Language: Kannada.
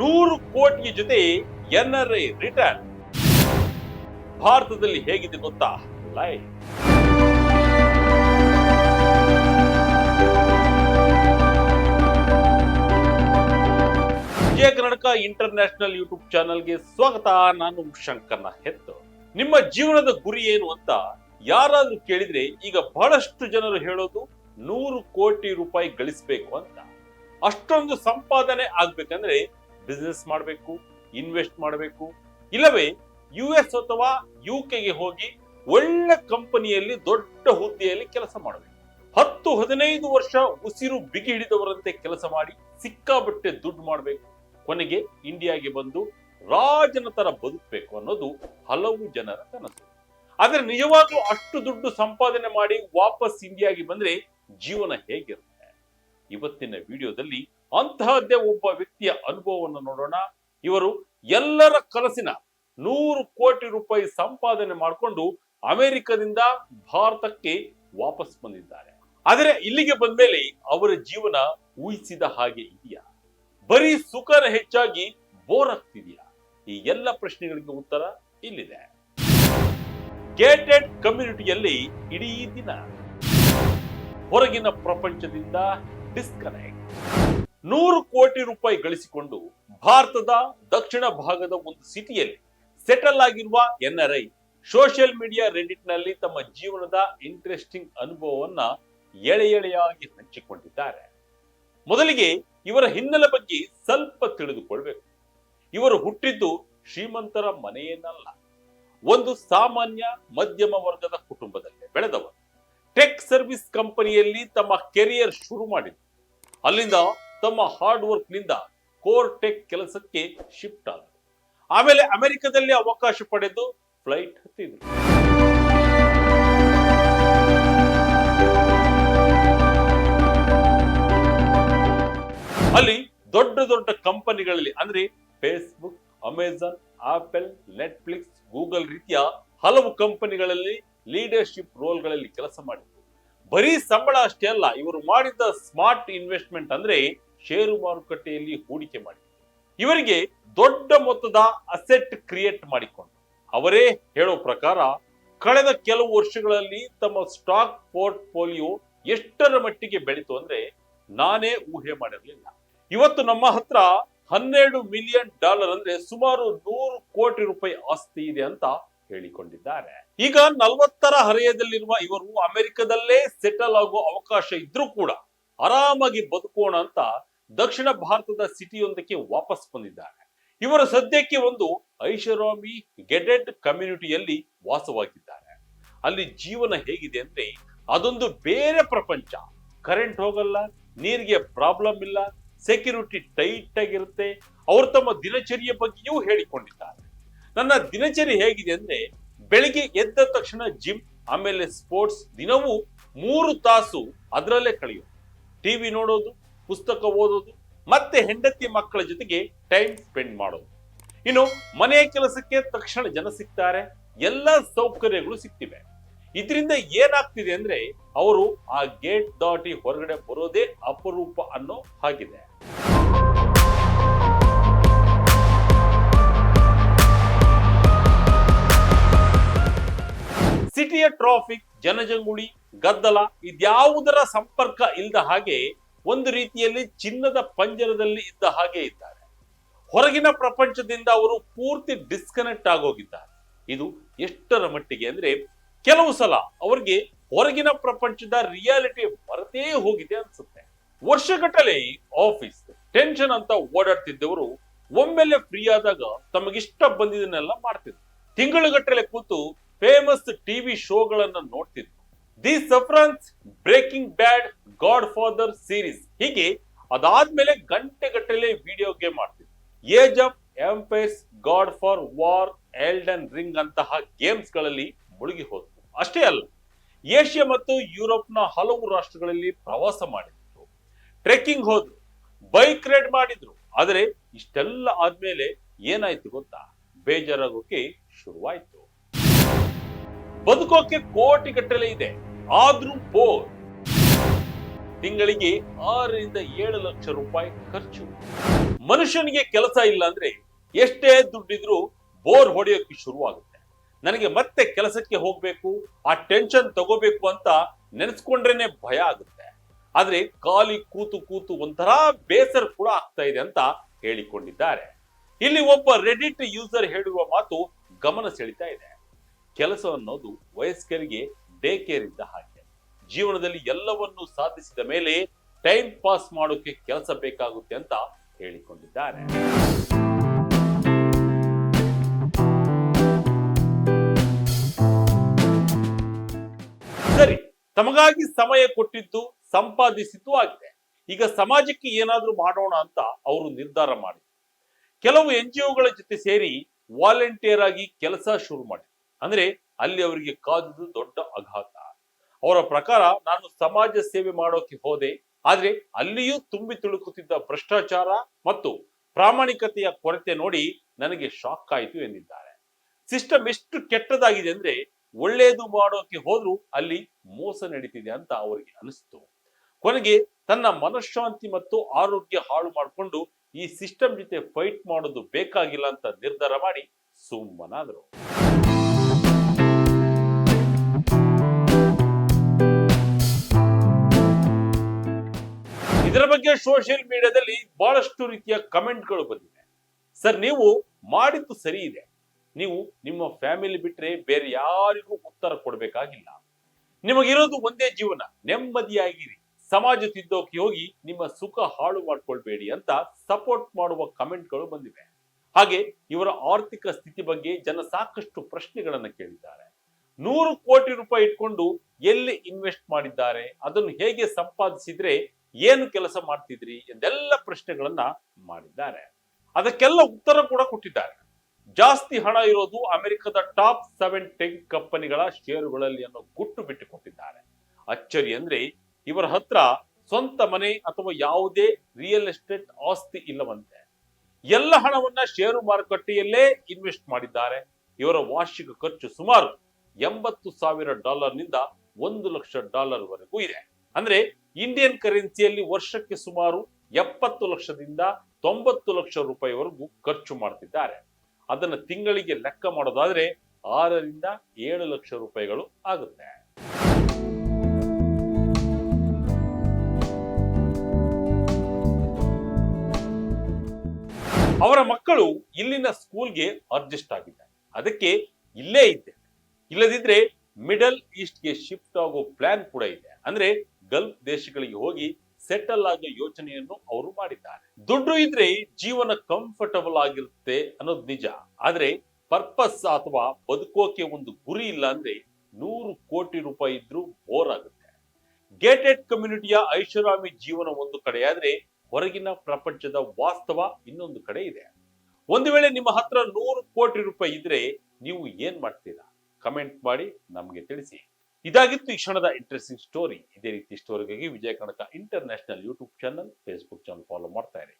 ನೂರು ಕೋಟಿಯ ಜೊತೆ ಎನ್ ಆರ್ ಐ ರಿಟರ್ನ್ ಭಾರತದಲ್ಲಿ ಹೇಗಿದೆ ಗೊತ್ತಾ? ಲೈ ವಿಜಯ ಕರ್ನಾಟಕ ಇಂಟರ್ನ್ಯಾಷನಲ್ ಯೂಟ್ಯೂಬ್ ಚಾನಲ್ಗೆ ಸ್ವಾಗತ. ನಾನು ಶಂಕರ್ನ ಹೆತ್ತು ನಿಮ್ಮ ಜೀವನದ ಗುರಿ ಏನು ಅಂತ ಯಾರಾದ್ರೂ ಕೇಳಿದ್ರೆ ಈಗ ಬಹಳಷ್ಟು ಜನರು ಹೇಳೋದು ನೂರು ಕೋಟಿ ರೂಪಾಯಿ ಗಳಿಸ್ಬೇಕು ಅಂತ. ಅಷ್ಟೊಂದು ಸಂಪಾದನೆ ಆಗ್ಬೇಕಂದ್ರೆ ಬಿಸ್ನೆಸ್ ಮಾಡಬೇಕು ಇನ್ವೆಸ್ಟ್ ಮಾಡಬೇಕು. ಇಲ್ಲವೇ ಯು ಎಸ್ ಅಥವಾ ಯು ಕೆಗೆ ಹೋಗಿ ಒಳ್ಳೆ ಕಂಪನಿಯಲ್ಲಿ ದೊಡ್ಡ ಹುದ್ದೆಯಲ್ಲಿ ಕೆಲಸ ಮಾಡಬೇಕು. ಹತ್ತು, ಹದಿನೈದು ವರ್ಷ ಉಸಿರು ಬಿಗಿ ಹಿಡಿದವರಂತೆ ಕೆಲಸ ಮಾಡಿ ಸಿಕ್ಕಾಬಟ್ಟೆ ದುಡ್ಡು ಮಾಡಬೇಕು. ಕೊನೆಗೆ ಇಂಡಿಯಾಗೆ ಬಂದು ರಾಜನ ತರ ಬದುಕಬೇಕು ಅನ್ನೋದು ಹಲವು ಜನರ ಕನಸು. ಆದ್ರೆ ನಿಜವಾಗ್ಲೂ ಅಷ್ಟು ದುಡ್ಡು ಸಂಪಾದನೆ ಮಾಡಿ ವಾಪಸ್ ಇಂಡಿಯಾಗೆ ಬಂದ್ರೆ ಜೀವನ ಹೇಗಿರುತ್ತೆ? ಇವತ್ತಿನ ವಿಡಿಯೋದಲ್ಲಿ ಅಂತಹದ್ದೇ ಒಬ್ಬ ವ್ಯಕ್ತಿಯ ಅನುಭವವನ್ನು ನೋಡೋಣ. ಇವರು ಎಲ್ಲರ ಕನಸಿನ ನೂರು ಕೋಟಿ ರೂಪಾಯಿ ಸಂಪಾದನೆ ಮಾಡಿಕೊಂಡು ಅಮೆರಿಕದಿಂದ ಭಾರತಕ್ಕೆ ವಾಪಸ್ ಬಂದಿದ್ದಾರೆ. ಆದರೆ ಇಲ್ಲಿಗೆ ಬಂದ ಮೇಲೆ ಅವರ ಜೀವನ ಊಹಿಸಿದ ಹಾಗೆ ಇದೆಯಾ? ಬರೀ ಸುಖನ ಹೆಚ್ಚಾಗಿ ಬೋರ್ ಆಗ್ತಿದೆಯಾ? ಈ ಎಲ್ಲ ಪ್ರಶ್ನೆಗಳಿಗೆ ಉತ್ತರ ಇಲ್ಲಿದೆ. ಗೇಟೆಡ್ ಕಮ್ಯುನಿಟಿಯಲ್ಲಿ ಇಡೀ ದಿನ ಹೊರಗಿನ ಪ್ರಪಂಚದಿಂದ ಡಿಸ್ಕನೆಕ್ಟ್ ನೂರು ಕೋಟಿ ರೂಪಾಯಿ ಗಳಿಸಿಕೊಂಡು ಭಾರತದ ದಕ್ಷಿಣ ಭಾಗದ ಒಂದು ಸಿಟಿಯಲ್ಲಿ ಸೆಟಲ್ ಆಗಿರುವ ಎನ್ಆರ್ಐ ಸೋಷಿಯಲ್ ಮೀಡಿಯಾ ರೆಡಿಟ್ನಲ್ಲಿ ತಮ್ಮ ಜೀವನದ ಇಂಟ್ರೆಸ್ಟಿಂಗ್ ಅನುಭವವನ್ನ ಎಳೆ ಎಳೆಯಾಗಿ ಹಂಚಿಕೊಂಡಿದ್ದಾರೆ. ಮೊದಲಿಗೆ ಇವರ ಹಿನ್ನೆಲೆ ಬಗ್ಗೆ ಸ್ವಲ್ಪ ತಿಳಿದುಕೊಳ್ಬೇಕು. ಇವರು ಹುಟ್ಟಿದ್ದು ಶ್ರೀಮಂತರ ಮನೆಯೇನಲ್ಲ, ಒಂದು ಸಾಮಾನ್ಯ ಮಧ್ಯಮ ವರ್ಗದ ಕುಟುಂಬದಲ್ಲಿ ಬೆಳೆದವರು. ಟೆಕ್ ಸರ್ವಿಸ್ ಕಂಪನಿಯಲ್ಲಿ ತಮ್ಮ ಕೆರಿಯರ್ ಶುರು ಮಾಡಿದ್ರು. ಅಲ್ಲಿಂದ ತಮ್ಮ ಹಾರ್ಡ್ ವರ್ಕ್ನಿಂದ ಕೋರ್ ಟೆಕ್ ಕೆಲಸಕ್ಕೆ ಶಿಫ್ಟ್ ಆದರು. ಆಮೇಲೆ ಅಮೆರಿಕದಲ್ಲಿ ಅವಕಾಶ ಪಡೆದು ಫ್ಲೈಟ್ ಹತ್ತಿದ್ರು. ಅಲ್ಲಿ ದೊಡ್ಡ ದೊಡ್ಡ ಕಂಪನಿಗಳಲ್ಲಿ ಅಂದ್ರೆ Facebook Amazon Apple Netflix Google ರೀತಿಯ ಹಲವು ಕಂಪನಿಗಳಲ್ಲಿ ಲೀಡರ್ಶಿಪ್ ರೋಲ್ಗಳಲ್ಲಿ ಕೆಲಸ ಮಾಡಿದ್ರು. ಬರೀ ಸಂಬಳ ಅಷ್ಟೇ ಅಲ್ಲ, ಇವರು ಮಾಡಿದ ಸ್ಮಾರ್ಟ್ ಇನ್ವೆಸ್ಟ್ಮೆಂಟ್ ಅಂದ್ರೆ ಷೇರು ಮಾರುಕಟ್ಟೆಯಲ್ಲಿ ಹೂಡಿಕೆ ಮಾಡಿ ಇವರಿಗೆ ದೊಡ್ಡ ಮೊತ್ತದ ಅಸೆಟ್ ಕ್ರಿಯೇಟ್ ಮಾಡಿಕೊಂಡು ಅವರೇ ಹೇಳೋ ಪ್ರಕಾರ ಕಳೆದ ಕೆಲವು ವರ್ಷಗಳಲ್ಲಿ ತಮ್ಮ ಸ್ಟಾಕ್ ಪೋರ್ಟ್ ಪೋಲಿಯೋ ಎಷ್ಟರ ಮಟ್ಟಿಗೆ ಬೆಳೀತು ಅಂದ್ರೆ ನಾನೇ ಊಹೆ ಮಾಡಿರಲಿಲ್ಲ. ಇವತ್ತು ನಮ್ಮ ಹತ್ರ ಹನ್ನೆರಡು ಮಿಲಿಯನ್ ಡಾಲರ್ ಅಂದ್ರೆ ಸುಮಾರು ನೂರು ಕೋಟಿ ರೂಪಾಯಿ ಆಸ್ತಿ ಇದೆ ಅಂತ ಹೇಳಿಕೊಂಡಿದ್ದಾರೆ. ಈಗ ನಲವತ್ತರ ಹರೆಯದಲ್ಲಿರುವ ಇವರು ಅಮೆರಿಕದಲ್ಲೇ ಸೆಟಲ್ ಆಗೋ ಅವಕಾಶ ಇದ್ರೂ ಕೂಡ ಆರಾಮಾಗಿ ಬದುಕೋಣ ಅಂತ ದಕ್ಷಿಣ ಭಾರತದ ಸಿಟಿಯೊಂದಕ್ಕೆ ವಾಪಸ್ ಬಂದಿದ್ದಾರೆ. ಇವರು ಸದ್ಯಕ್ಕೆ ಒಂದು ಐಷಾರಾಮಿ ಗೆಡೆಡ್ ಕಮ್ಯುನಿಟಿಯಲ್ಲಿ ವಾಸವಾಗಿದ್ದಾರೆ. ಅಲ್ಲಿ ಜೀವನ ಹೇಗಿದೆ ಅಂದ್ರೆ ಅದೊಂದು ಬೇರೆ ಪ್ರಪಂಚ. ಕರೆಂಟ್ ಹೋಗಲ್ಲ, ನೀರಿಗೆ ಪ್ರಾಬ್ಲಮ್ ಇಲ್ಲ, ಸೆಕ್ಯೂರಿಟಿ ಟೈಟ್ ಆಗಿರುತ್ತೆ. ಅವರು ತಮ್ಮ ದಿನಚರಿಯ ಬಗ್ಗೆಯೂ ಹೇಳಿಕೊಂಡಿದ್ದಾರೆ. ನನ್ನ ದಿನಚರಿ ಹೇಗಿದೆ ಅಂದ್ರೆ ಬೆಳಿಗ್ಗೆ ಎದ್ದ ತಕ್ಷಣ ಜಿಮ್, ಆಮೇಲೆ ಸ್ಪೋರ್ಟ್ಸ್ ದಿನವೂ ಮೂರು ತಾಸು ಅದರಲ್ಲೇ ಕಳೆಯೋದು. ಟಿವಿ ನೋಡೋದು ಪುಸ್ತಕ ಓದೋದು ಮತ್ತೆ ಹೆಂಡತಿ ಮಕ್ಕಳ ಜೊತೆಗೆ ಟೈಮ್ ಸ್ಪೆಂಡ್ ಮಾಡೋದು. ಇನ್ನು ಮನೆ ಕೆಲಸಕ್ಕೆ ತಕ್ಷಣ ಜನ ಸಿಗ್ತಾರೆ, ಎಲ್ಲ ಸೌಕರ್ಯಗಳು ಸಿಗ್ತಿವೆ. ಇದರಿಂದ ಏನಾಗ್ತಿದೆ ಅಂದ್ರೆ ಅವರು ಆ ಗೇಟ್ ದಾಟಿ ಹೊರಗಡೆ ಬರೋದೇ ಅಪರೂಪ ಅನ್ನೋ ಹಾಗಿದೆ. ಸಿಟಿಯ ಟ್ರಾಫಿಕ್ ಜನಜಂಗುಳಿ, ಗದ್ದಲ ಇದ್ಯಾವುದರ ಸಂಪರ್ಕ ಇಲ್ಲದ ಹಾಗೆ ಒಂದು ರೀತಿಯಲ್ಲಿ ಚಿನ್ನದ ಪಂಜರದಲ್ಲಿ ಇದ್ದ ಹಾಗೆ ಇದ್ದಾರೆ. ಹೊರಗಿನ ಪ್ರಪಂಚದಿಂದ ಅವರು ಪೂರ್ತಿ ಡಿಸ್ಕನೆಕ್ಟ್ ಆಗೋಗಿದ್ದಾರೆ. ಇದು ಎಷ್ಟರ ಮಟ್ಟಿಗೆ ಅಂದ್ರೆ ಕೆಲವು ಸಲ ಅವರಿಗೆ ಹೊರಗಿನ ಪ್ರಪಂಚದ ರಿಯಾಲಿಟಿ ಬರದೇ ಹೋಗಿದೆ ಅನ್ಸುತ್ತೆ. ವರ್ಷಗಟ್ಟಲೆ ಆಫೀಸ್ ಟೆನ್ಷನ್ ಅಂತ ಓಡಾಡ್ತಿದ್ದವರು ಒಮ್ಮೆಲೆ ಫ್ರೀ ಆದಾಗ ತಮಗಿಷ್ಟ ಬಂದಿದ್ದನ್ನೆಲ್ಲ ಮಾಡ್ತಿದ್ರು. ತಿಂಗಳುಗಟ್ಟಲೆ ಕೂತು ಫೇಮಸ್ ಟಿವಿ ಶೋಗಳನ್ನ ನೋಡ್ತಿದ್ರು. The Sopranos Breaking Bad Godfather series ಹೀಗೆ ಅದಾದ್ಮೇಲೆ ಗಂಟೆಗಟ್ಟಲೆ video game ಆಡ್ತಿದ್ರು Age of Empires God for War Elden Ring ಅಂತಹ ಗೇಮ್ಸ್ಗಳಲ್ಲಿ ಮುಳುಗಿ ಹೋದ್ರು ಅಷ್ಟೇ ಅಲ್ಲ, ಏಷ್ಯಾ ಮತ್ತು ಯುರೋಪ್ನ ಹಲವು ರಾಷ್ಟ್ರಗಳಲ್ಲಿ ಪ್ರವಾಸ ಮಾಡಿದ್ರು. ಟ್ರೆಕ್ಕಿಂಗ್ ಹೋದ್ರು ಬೈಕ್ ರೈಡ್ ಮಾಡಿದ್ರು. ಆದರೆ ಇಷ್ಟೆಲ್ಲ ಆದ್ಮೇಲೆ ಏನಾಯ್ತು ಗೊತ್ತಾ? ಬೇಜಾರಾಗೋಕೆ ಶುರುವಾಯ್ತು. ಬದುಕೋಕೆ ಕೋಟಿ ಗಟ್ಟಲೆ ಇದೆ. ಆದ್ರೂ ಬೋರ್ ತಿಂಗಳಿಗೆ ಆರರಿಂದ ಏಳು ಲಕ್ಷ ರೂಪಾಯಿ ಖರ್ಚು. ಮನುಷ್ಯನಿಗೆ ಕೆಲಸ ಇಲ್ಲ ಅಂದ್ರೆ ಎಷ್ಟೇ ದುಡ್ಡಿದ್ರು ಬೋರ್ ಹೊಡೆಯೋಕೆ ಶುರುವಾಗುತ್ತೆ. ನನಗೆ ಮತ್ತೆ ಕೆಲಸಕ್ಕೆ ಹೋಗ್ಬೇಕು, ಆ ಟೆನ್ಷನ್ ತಗೋಬೇಕು ಅಂತ ನೆನೆಸ್ಕೊಂಡ್ರೇನೆ ಭಯ ಆಗುತ್ತೆ. ಆದ್ರೆ ಖಾಲಿ ಕೂತು ಕೂತು ಒಂಥರ ಬೇಸರ ಕೂಡ ಆಗ್ತಾ ಇದೆ ಅಂತ ಹೇಳಿಕೊಂಡಿದ್ದಾರೆ. ಇಲ್ಲಿ ಒಬ್ಬ ರೆಡಿಟ್ ಯೂಸರ್ ಹೇಳುವ ಮಾತು ಗಮನ ಸೆಳೀತಾ ಇದೆ. ಕೆಲಸ ಅನ್ನೋದು ವಯಸ್ಕರಿಗೆ ಡೇ ಕೇರ್ ಇದ್ದ ಹಾಗೆ. ಜೀವನದಲ್ಲಿ ಎಲ್ಲವನ್ನೂ ಸಾಧಿಸಿದ ಮೇಲೆ ಟೈಮ್ ಪಾಸ್ ಮಾಡೋಕೆ ಕೆಲಸ ಬೇಕಾಗುತ್ತೆ ಅಂತ ಹೇಳಿಕೊಂಡಿದ್ದಾರೆ. ಸರಿ, ತಮಗಾಗಿ ಸಮಯ ಕೊಟ್ಟಿದ್ದು, ಸಂಪಾದಿಸಿದ್ದು ಆಗಿದೆ. ಈಗ ಸಮಾಜಕ್ಕೆ ಏನಾದ್ರೂ ಮಾಡೋಣ ಅಂತ ಅವರು ನಿರ್ಧಾರ ಮಾಡಿದ್ರು. ಕೆಲವು ಎನ್ ಜಿ ಒಗಳ ಜೊತೆ ಸೇರಿ ವಾಲಂಟಿಯರ್ ಆಗಿ ಕೆಲಸ ಶುರು ಮಾಡಿದ್ರು. ಅಂದ್ರೆ ಅಲ್ಲಿ ಅವರಿಗೆ ಕಾದುದು ದೊಡ್ಡ ಆಘಾತ ಅವರ ಪ್ರಕಾರ ನಾನು ಸಮಾಜ ಸೇವೆ ಮಾಡೋಕೆ ಹೋದೆ. ಆದ್ರೆ ಅಲ್ಲಿಯೂ ತುಂಬಿ ತುಳುಕುತ್ತಿದ್ದ ಭ್ರಷ್ಟಾಚಾರ ಮತ್ತು ಪ್ರಾಮಾಣಿಕತೆಯ ಕೊರತೆ ನೋಡಿ ನನಗೆ ಶಾಕ್ ಆಯಿತು ಎಂದಿದ್ದಾರೆ. ಸಿಸ್ಟಮ್ ಎಷ್ಟು ಕೆಟ್ಟದಾಗಿದೆ ಅಂದ್ರೆ ಒಳ್ಳೆಯದು ಮಾಡೋಕೆ ಹೋದ್ರೂ ಅಲ್ಲಿ ಮೋಸ ನಡೀತಿದೆ ಅಂತ ಅವರಿಗೆ ಅನಿಸ್ತು. ಕೊನೆಗೆ ತನ್ನ ಮನಃಶಾಂತಿ ಮತ್ತು ಆರೋಗ್ಯ ಹಾಳು ಮಾಡಿಕೊಂಡು ಈ ಸಿಸ್ಟಮ್ ಜೊತೆ ಫೈಟ್ ಮಾಡೋದು ಬೇಕಾಗಿಲ್ಲ ಅಂತ ನಿರ್ಧಾರ ಮಾಡಿ ಸುಮ್ಮನಾದ್ರು. ಇದರ ಬಗ್ಗೆ ಸೋಷಿಯಲ್ ಮೀಡಿಯಾದಲ್ಲಿ ಬಹಳಷ್ಟು ರೀತಿಯ ಕಮೆಂಟ್ಗಳು ಬಂದಿವೆ. ಸರ್, ನೀವು ಮಾಡಿದ್ದು ಸರಿ ಇದೆ. ನೀವು ನಿಮ್ಮ ಫ್ಯಾಮಿಲಿ ಬಿಟ್ರೆ ಬೇರೆ ಯಾರಿಗೂ ಉತ್ತರ ಕೊಡಬೇಕಾಗಿಲ್ಲ. ನಿಮಗಿರೋದು ಒಂದೇ ಜೀವನ. ನೆಮ್ಮದಿಯಾಗಿರಿ. ಸಮಾಜ ತಿದ್ದೋಕೆ ಹೋಗಿ ನಿಮ್ಮ ಸುಖ ಹಾಳು ಮಾಡ್ಕೊಳ್ಬೇಡಿ ಅಂತ ಸಪೋರ್ಟ್ ಮಾಡುವ ಕಮೆಂಟ್ಗಳು ಬಂದಿವೆ. ಹಾಗೆ ಇವರ ಆರ್ಥಿಕ ಸ್ಥಿತಿ ಬಗ್ಗೆ ಜನ ಸಾಕಷ್ಟು ಪ್ರಶ್ನೆಗಳನ್ನ ಕೇಳಿದ್ದಾರೆ. ನೂರು ಕೋಟಿ ರೂಪಾಯಿ ಇಟ್ಕೊಂಡು ಎಲ್ಲಿ ಇನ್ವೆಸ್ಟ್ ಮಾಡಿದ್ದಾರೆ? ಅದನ್ನು ಹೇಗೆ ಸಂಪಾದಿಸಿದ್ರೆ ಏನು ಕೆಲಸ ಮಾಡ್ತಿದ್ರಿ ಎಂದೆಲ್ಲ ಪ್ರಶ್ನೆಗಳನ್ನ ಮಾಡಿದ್ದಾರೆ. ಅದಕ್ಕೆಲ್ಲ ಉತ್ತರ ಕೂಡ ಕೊಟ್ಟಿದ್ದಾರೆ. ಜಾಸ್ತಿ ಹಣ ಇರೋದು ಅಮೆರಿಕದ ಟಾಪ್ ಸೆವೆನ್ ಟೆಕ್ ಕಂಪನಿಗಳ ಷೇರುಗಳಲ್ಲಿ ಅನ್ನೋ ಗುಟ್ಟು ಬಿಟ್ಟು ಕೊಟ್ಟಿದ್ದಾರೆ. ಅಚ್ಚರಿ ಅಂದ್ರೆ ಇವರ ಹತ್ರ ಸ್ವಂತ ಮನೆ ಅಥವಾ ಯಾವುದೇ ರಿಯಲ್ ಎಸ್ಟೇಟ್ ಆಸ್ತಿ ಇಲ್ಲವಂತೆ. ಎಲ್ಲ ಹಣವನ್ನ ಷೇರು ಮಾರುಕಟ್ಟೆಯಲ್ಲೇ ಇನ್ವೆಸ್ಟ್ ಮಾಡಿದ್ದಾರೆ. ಇವರ ವಾರ್ಷಿಕ ಖರ್ಚು ಸುಮಾರು ಎಂಬತ್ತು ಸಾವಿರ ಡಾಲರ್ನಿಂದ ಒಂದು ಲಕ್ಷ ಡಾಲರ್ ವರೆಗೂ ಇದೆ. ಅಂದ್ರೆ ಇಂಡಿಯನ್ ಕರೆನ್ಸಿಯಲ್ಲಿ ವರ್ಷಕ್ಕೆ ಸುಮಾರು ಎಪ್ಪತ್ತು ಲಕ್ಷದಿಂದ ತೊಂಬತ್ತು ಲಕ್ಷ ರೂಪಾಯಿವರೆಗೂ ಖರ್ಚು ಮಾಡ್ತಿದ್ದಾರೆ. ಅದನ್ನು ತಿಂಗಳಿಗೆ ಲೆಕ್ಕ ಮಾಡೋದಾದ್ರೆ ಆರರಿಂದ ಏಳು ಲಕ್ಷ ರೂಪಾಯಿಗಳು ಆಗುತ್ತೆ. ಅವರ ಮಕ್ಕಳು ಇಲ್ಲಿನ ಸ್ಕೂಲ್ಗೆ ಅಡ್ಜಸ್ಟ್ ಆಗಿದ್ದಾರೆ. ಅದಕ್ಕೆ ಇಲ್ಲೇ ಇದ್ದೆ ಇಲ್ಲದಿದ್ರೆ ಮಿಡಲ್ ಈಸ್ಟ್ಗೆ ಶಿಫ್ಟ್ ಆಗೋ ಪ್ಲಾನ್ ಕೂಡ ಇದೆ. ಅಂದ್ರೆ ಗಲ್ಫ್ ದೇಶಗಳಿಗೆ ಹೋಗಿ ಸೆಟಲ್ ಆಗೋ ಯೋಚನೆಯನ್ನು ಅವರು ಮಾಡಿದ್ದಾರೆ. ದುಡ್ಡು ಇದ್ರೆ ಜೀವನ ಕಂಫರ್ಟಬಲ್ ಆಗಿರುತ್ತೆ ಅನ್ನೋದು ನಿಜ. ಆದ್ರೆ ಪರ್ಪಸ್ ಅಥವಾ ಬದುಕೋಕೆ ಒಂದು ಗುರಿ ಇಲ್ಲ ಅಂದ್ರೆ ನೂರು ಕೋಟಿ ರೂಪಾಯಿ ಇದ್ರೂ ಬೋರ್ ಆಗುತ್ತೆ. ಗೇಟೆಡ್ ಕಮ್ಯುನಿಟಿಯ ಐಷಾರಾಮಿ ಜೀವನ ಒಂದು ಕಡೆ ಆದ್ರೆ ಹೊರಗಿನ ಪ್ರಪಂಚದ ವಾಸ್ತವ ಇನ್ನೊಂದು ಕಡೆ ಇದೆ. ಒಂದು ವೇಳೆ ನಿಮ್ಮ ಹತ್ರ ನೂರು ಕೋಟಿ ರೂಪಾಯಿ ಇದ್ರೆ ನೀವು ಏನ್ ಮಾಡ್ತೀರಾ? ಕಮೆಂಟ್ ಮಾಡಿ ನಮಗೆ ತಿಳಿಸಿ. ಇದಾಗಿತ್ತು ಈ ಕ್ಷಣದ ಇಂಟ್ರೆಸ್ಟಿಂಗ್ ಸ್ಟೋರಿ ಇದೇ ರೀತಿ ಸ್ಟೋರಿಗಾಗಿ Vijaya Kanaka international YouTube channel Facebook channel follow ಮಾಡ್ತಾ ಇರಿ.